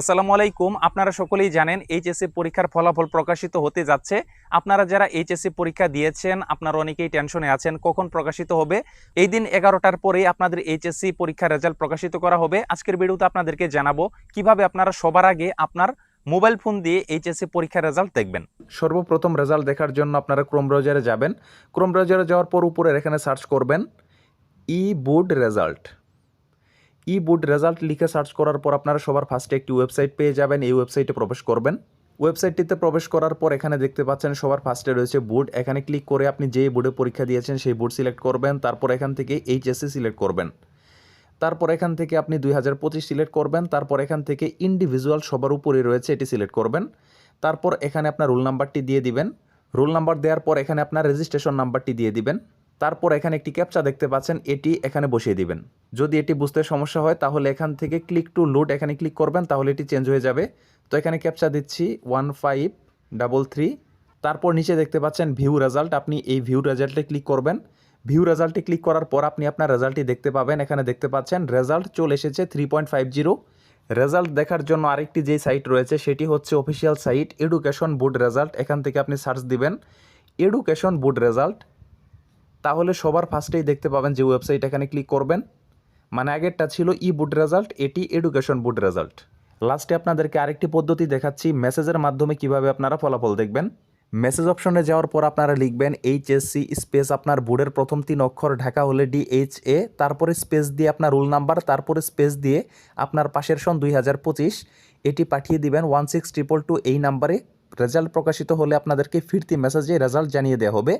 আসসালামু আলাইকুম। আপনারা সকলেই জানেন এইচএসসি পরীক্ষার ফলাফল প্রকাশিত হতে যাচ্ছে। আপনারা যারা এইচএসসি পরীক্ষা দিয়েছেন, আপনারা অনেকেই টেনশনে আছেন, কখন প্রকাশিত হবে? এই দিন এগারোটার পরেই আপনাদের এইচএসসি পরীক্ষার রেজাল্ট প্রকাশিত করা হবে। আজকের ভিডিওতে আপনাদেরকে জানাব, কীভাবে আপনারা সবার আগে আপনার মোবাইল ফোন দিয়ে এইচএসসি পরীক্ষার রেজাল্ট দেখবেন। সর্বপ্রথম রেজাল্ট দেখার জন্য আপনারা ক্রোম ব্রাউজারে যাবেন। ক্রোম ব্রাউজারে যাওয়ার পর উপরের এখানে সার্চ করবেন, e board result. E board result লিখে সার্চ করার পর আপনারা সবার ফার্স্টে একটি ওয়েবসাইট পেয়ে যাবেন। এই ওয়েবসাইটে প্রবেশ করবেন। ওয়েবসাইটটিতে প্রবেশ করার পর এখানে দেখতে পাচ্ছেন সবার ফার্স্টে রয়েছে বুড এখানে ক্লিক করে আপনি যে বোর্ডে পরীক্ষা দিয়েছেন সেই বোর্ড সিলেক্ট করবেন। তারপর এখান থেকে এইচএসসি সিলেক্ট করবেন। তারপর এখান থেকে আপনি দুই হাজার পঁচিশ সিলেক্ট করবেন। তারপর এখান থেকে ইন্ডিভিজুয়াল সবার উপরে রয়েছে, এটি সিলেক্ট করবেন। তারপর এখানে আপনার রোল নাম্বারটি দিয়ে দিবেন। রোল নাম্বার দেওয়ার পর এখানে আপনার রেজিস্ট্রেশন নাম্বারটি দিয়ে দিবেন। তারপর এখানে একটি ক্যাপচা দেখতে পাচ্ছেন, এটি এখানে বসিয়ে দিবেন। যদি এটি বুঝতে সমস্যা হয়, তাহলে এখান থেকে ক্লিক টু লোড এখানে ক্লিক করবেন, তাহলে এটি চেঞ্জ হয়ে যাবে। তো এখানে ক্যাপচা দিচ্ছি ওয়ান ফাইভ ডাবল থ্রি তারপর নিচে দেখতে পাচ্ছেন ভিউ রেজাল্ট আপনি এই ভিউ রেজাল্টে ক্লিক করবেন। ভিউ রেজাল্টে ক্লিক করার পর আপনি আপনার রেজাল্টটি দেখতে পাবেন, এখানে দেখতে পাচ্ছেন রেজাল্ট চলে এসেছে three point five zero result দেখার জন্য আরেকটি যে সাইট রয়েছে, সেটি হচ্ছে official site education board result এখান থেকে আপনি সার্চ দিবেন। এডুকেশন বোর্ড রেজাল্ট তাহলে সবার ফার্স্টেই দেখতে পাবেন যে ওয়েবসাইট এখানে ক্লিক করবেন। মানে আগেরটা ছিল ই বুড রেজাল্ট এটি এডুকেশন বুড রেজাল্ট লাস্টে আপনাদেরকে আরেকটি পদ্ধতি দেখাচ্ছি মেসেজের মাধ্যমে কীভাবে আপনারা ফলাফল দেখবেন। মেসেজ অপশনে যাওয়ার পর আপনারা লিখবেন এইচএসসি স্পেস আপনার বোর্ডের প্রথম তিন অক্ষর, ঢাকা হলে ডিএইচ এ তারপরে স্পেস দিয়ে আপনার রোল নাম্বার তারপরে স্পেস দিয়ে আপনার পাশের সন দুই হাজার পঁচিশ, এটি পাঠিয়ে দিবেন ওয়ান সিক্স ট্রিপল টু এই নাম্বারে রেজাল্ট প্রকাশিত হলে আপনাদেরকে ফিরতি মেসেজে রেজাল্ট জানিয়ে দেওয়া হবে।